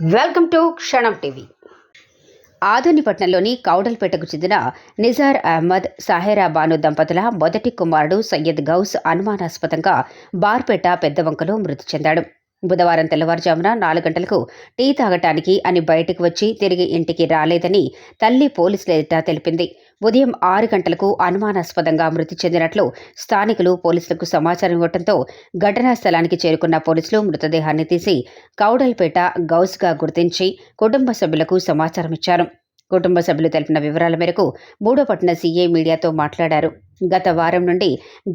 Welcome to Kshanam TV. ఆదోనిపట్నంలోని కౌడల్పేటకు చెందిన నిజార్ అహ్మద్ సాహెరా బాను దంపతుల మొదటి కుమారుడు సయ్యద్ గౌస్ అనుమానాస్పదంగా బార్పేట పెద్దవంకలో మృతి చెందాడు. బుధవారం తెల్లవారుజామున నాలుగు గంటలకు టీ తాగటానికి అని బయటకు వచ్చి తిరిగి ఇంటికి రాలేదని తల్లి పోలీసుల ఎదుట తెలిపింది. ఉదయం ఆరు గంటలకు అనుమానాస్పదంగా మృతి చెందినట్లు స్థానికులు పోలీసులకు సమాచారం ఇవ్వడంతో ఘటనా స్థలానికి చేరుకున్న పోలీసులు మృతదేహాన్ని తీసి కౌడల్పేట గౌస్గా గుర్తించి కుటుంబ సభ్యులకు సమాచారం ఇచ్చారు. కుటుంబ సభ్యులు తెలిపిన వివరాల మేరకు మూడోపట్న సీఏ మీడియాతో మాట్లాడారు. గత వారం నుండి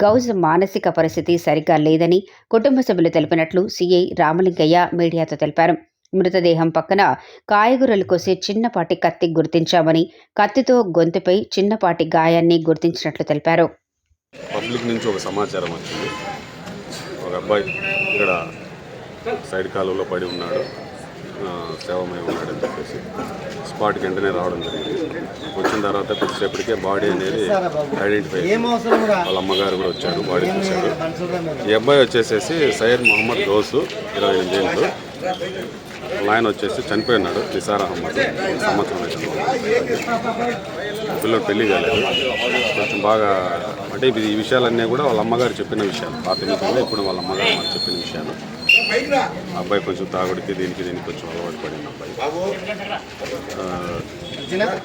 గౌజ్ మానసిక పరిస్థితి సరిగ్గా లేదని కుటుంబ సభ్యులు తెలిపినట్లు సీఐ రామలింగయ్య మీడియాతో తెలిపారు. మృతదేహం పక్కన కాయగూరలు కోసే చిన్నపాటి కత్తి గుర్తించామని కత్తితో గొంతుపై చిన్నపాటి గాయాన్ని గుర్తించినట్లు తెలిపారు. పబ్లిక్ నుంచి ఒక సమాచారం వచ్చింది. ఒక అబ్బాయి ఇక్కడ సైడ్ కాలువలో పడి ఉన్నాడు. ఆ, సేవమై ఉన్నాడని చెప్పేసి స్పాట్కి వెంటనే రావడం జరిగింది. వచ్చిన తర్వాత కొద్దిసేపటికే బాడీ అనేది ఐడెంటిఫై వాళ్ళ అమ్మగారు కూడా వచ్చారు బాడీ చూశారు. ఈ అబ్బాయి వచ్చేసేసి సయ్యద్ మొహమ్మద్ గౌసు ఇరవై ఎనిమిది ఏళ్ళు. ఆయన వచ్చేసి చనిపోయినాడు నిసార్ అహ్మద్ సంవత్సరం అయితే. పిల్లలు పెళ్ళి కాలేదు. కొంచెం బాగా అంటే ఇది ఈ విషయాలన్నీ కూడా వాళ్ళ అమ్మగారు చెప్పిన విషయాలు. ప్రాథమికంగా ఇప్పుడు వాళ్ళ అమ్మగారు మాకు చెప్పిన విషయాలు. ఆ అబ్బాయి కొంచెం తాగుడికి దీనికి దీనికి కొంచెం అలవాటు పడిన అబ్బాయి.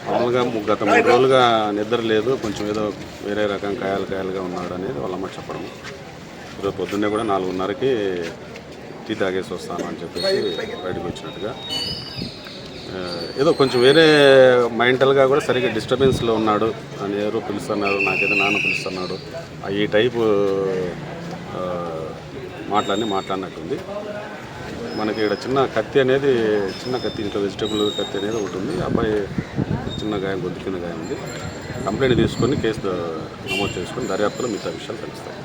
మామూలుగా గత మూడు రోజులుగా నిద్ర లేదు. కొంచెం ఏదో వేరే రకం కాయలు కాయలుగా ఉన్నాడు అనేది వాళ్ళమ్మ చెప్పడం. ఈరోజు పొద్దున్నే కూడా నాలుగున్నరకి టీ తాగేసి వస్తాను అని చెప్పేసి బయటకు వచ్చినట్టుగా. ఏదో కొంచెం వేరే మెంటల్గా కూడా సరిగ్గా డిస్టర్బెన్స్లో ఉన్నాడు అని ఎవరో పిలుస్తున్నారు నాకేదో నాన్న పిలుస్తున్నాడు ఈ టైపు మాట్లాడి మాట్లాడినట్టుంది. మనకి ఇక్కడ చిన్న కత్తి అనేది చిన్న కత్తి ఇంట్లో వెజిటేబుల్ కత్తి అనేది ఒకటి ఉంది. అబ్బాయి చిన్న గాయం గొంతు కింద గాయం ఉంది. కంప్లైంట్ తీసుకొని కేసు నమోదు చేసుకొని దర్యాప్తులో మిగతా విషయాలు తెలుస్తాయి.